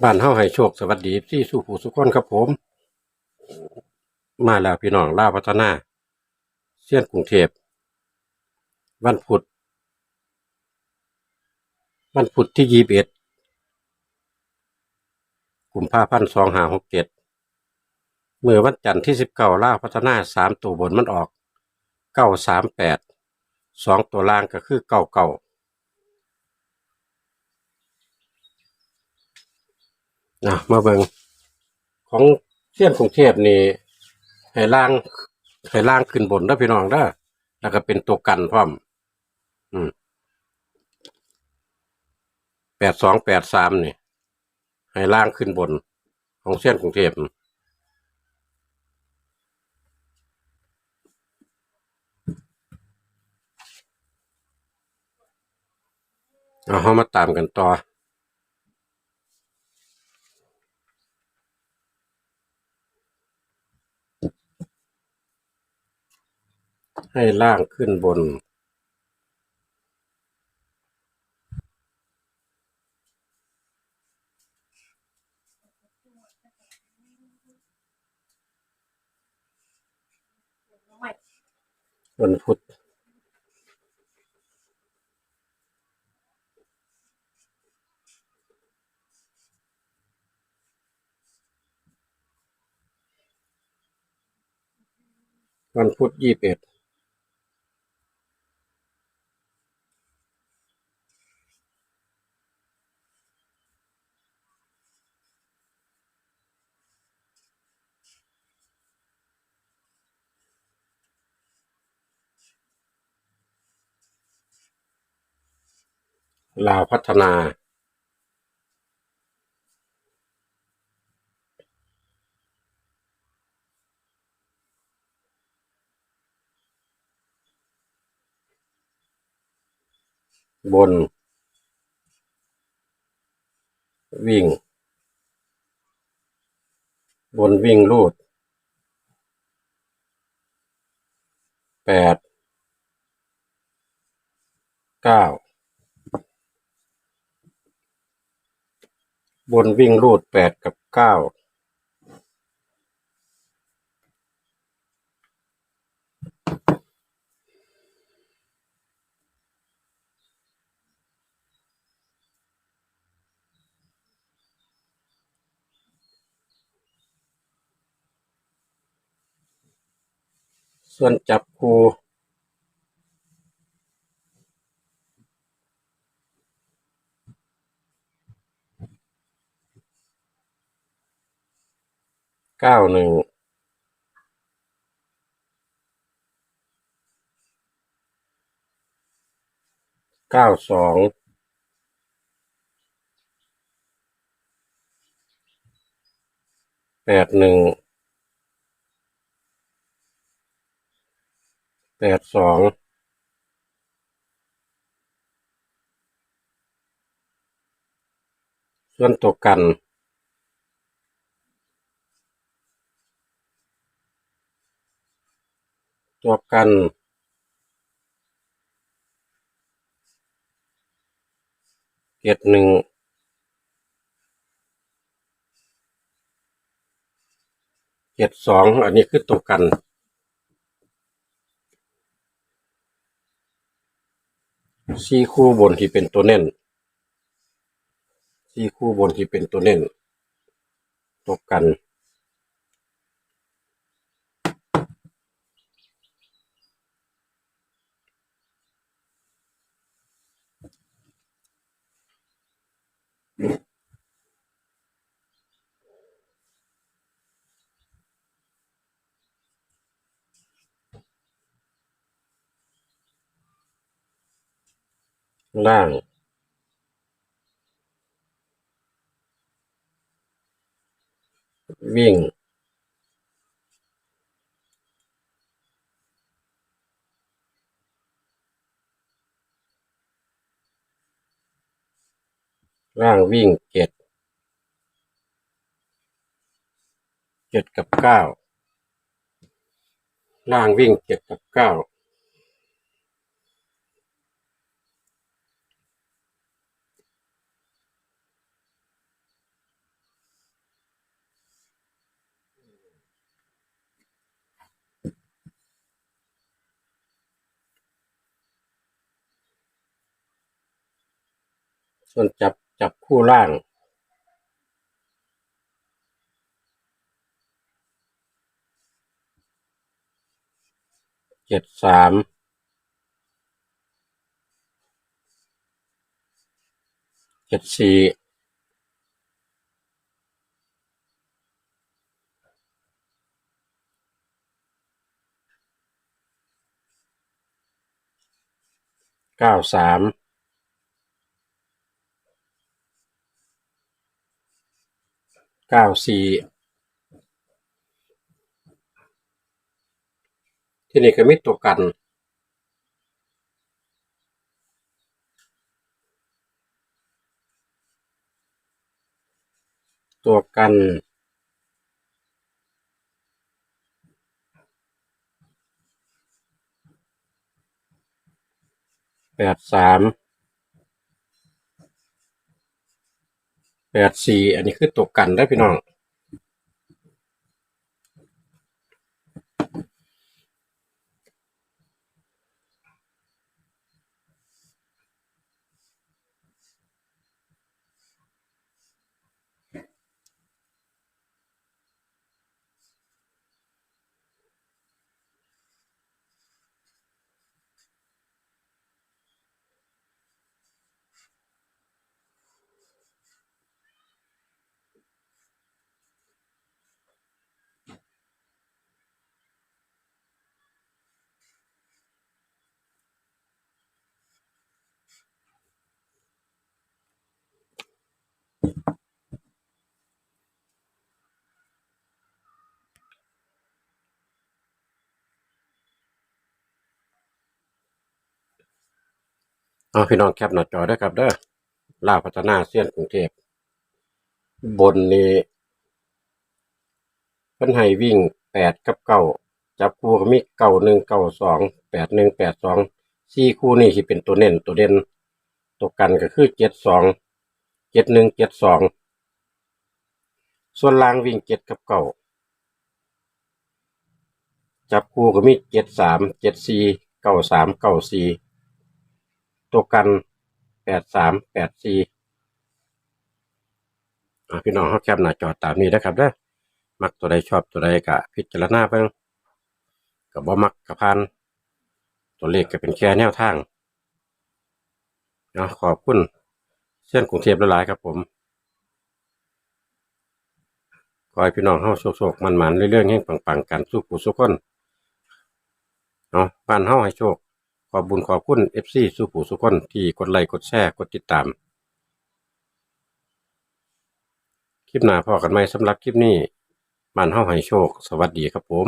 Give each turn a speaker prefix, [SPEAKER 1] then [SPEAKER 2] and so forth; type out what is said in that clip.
[SPEAKER 1] บ้านเฮาให้โชคสวัสดีที่สู่ผู้สุขคนครับผม มาแล้วพี่น้องลาวพัฒนาเสี้ยนกรุงเทพวันพุธวันพุธที่ยี่สิบเอ็ดกุมภาพันธ์สองห้าหกเจ็ดเมื่อวันจันทร์ที่สิบเก้าลาวพัฒนาสามตัวบนมันออกเก้าสามแปดสองตัวล่างก็คือเก้าเก้า นะมาเบิงของเสี้ยนกรุงเทพนี่ให้ล่างให้ล่างขึ้นบนเด้พี่น้องเด้แล้วก็เป็นตัวกันพร้อม อืมแปดสองแปดสามนี่ให้ล่างขึ้นบน ของเส้นกรุงเทพเอาเฮามาตามกันต่อ ให้ล่างขึ้นบน วันพุธวันพุธยี่สิบเอ็ด ลาวพัฒนา บน วิ่ง บนวิ่งรูดแปดเก้า บนวิ่งรูดแปดกับเก้าส่วนจับคู เก้าหนึ่งเก้าสองแปดหนึ่งแปดสองส่วนตัวกัน ตัวกัน เจ็ดหนึ่ง เจ็ดสอง อันนี้คือตัวกัน สี่คู่บนที่เป็นตัวเน้นสี่คู่บนที่เป็นตัวเน้นตัวกัน ล่างวิ่งล่างวิ่งเจ็ดเจ็ดกับเก้าล่างวิ่งเจ็ดกับเก้า ส่วนจับจับคู่ล่าง เจ็ดสามเจ็ดสี่เก้าสาม เก้าสี่ที่นี่ก็มีตัวกันตัวกัน แปดสาม แปดสี่อันนี้คือตัวกันได้อพี่น้อง เอาพี่น้องแคปหน้าจอได้ครับเด้อลาพัฒนาเซียนกรุงเทพบนนี้เพิ่นให้วิ่งแปดกับเก้าจับคู่ก็มีเก้าหนึ่งเก้าสองแปดหนึ่งแปดสองสี่คู่นี่สิเป็นตัวเน้นตัวเด่นตัวกันก็คือเจ็ดสองเจ็ดหนึ่งเจ็ดสองส่วนล่างวิ่งเจ็ดกับเก้าจับคู่ก็มีเจ็ดสามเจ็ดสี่เก้าสามเก้าสี่ ตัวกันแปดสามแปดสี่พี่น้องเขาแคปหน้าจอตามนี้นะครับเด้อมักตัวใดชอบตัวใดก็พิจารณาเพิ่งก็บ่มักก็ผ่านตัวเลขก็เป็นแค่แนวทางเนาะขอบคุณเส้นกรุงเทพหลายๆครับผมขอให้พี่น้องเฮาโชคๆมันๆเรื่อยๆแห่งปังๆกันสู้ผู้สุกคนเนาะบ้านเฮาให้โชค ขอบบุญขอบคุณ FC สุผู้สุคนที่กดไลค์กดแชร์กดติดตาม คลิปหน้าพอกันไหมสำหรับคลิปนี้บ้านเฮาให้โชค สวัสดีครับผม